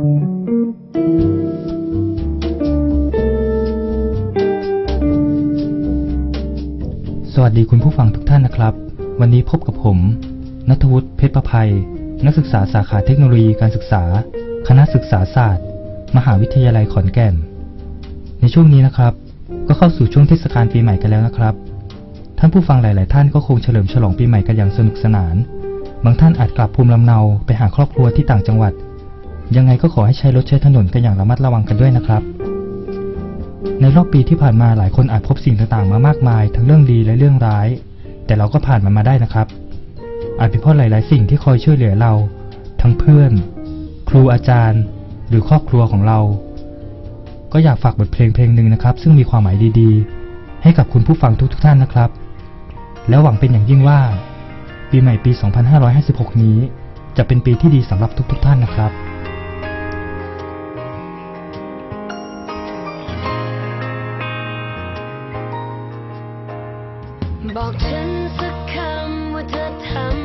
สวัสดีคุณผู้ฟังทุกท่านนะครับ วันนี้พบกับผมนัทวุฒิเพชรประภัย นักศึกษาสาขาเทคโนโลยีการศึกษา คณะศึกษาศาสตร์ มหาวิทยาลัยขอนแก่น ในช่วงนี้นะครับ ก็เข้าสู่ช่วงเทศกาลปีใหม่กันแล้วนะครับ ท่านผู้ฟังหลาย ๆ ท่านก็คงเฉลิมฉลองปีใหม่กันอย่างสนุกสนาน บางท่านอาจกลับภูมิลำเนาไปหาครอบครัวที่ต่างจังหวัด ยังไงก็ขอให้ใช้รถใช้ถนนกันอย่างระมัดระวังกันด้วยนะครับ ในรอบปีที่ผ่านมาหลายคนอาจพบสิ่งต่างๆ มามากมาย ทั้งเรื่องดีและเรื่องร้าย แต่เราก็ผ่านมันมาได้นะครับ อาจเป็นเพราะหลาย ๆ สิ่งที่คอยช่วยเหลือเรา ทั้งเพื่อน ครูอาจารย์ หรือครอบครัวของเรา ก็อยากฝากบทเพลงเพลงหนึ่งนะครับ ซึ่งมีความหมายดีๆ ให้กับคุณผู้ฟังทุก ๆ ท่านนะครับ แล้วหวังเป็นอย่างยิ่งว่า ปีใหม่ปี 2556 นี้ จะเป็นปีที่ดีสำหรับทุก ๆ ท่านนะครับ บอกฉันสักคำว่าเธอทำ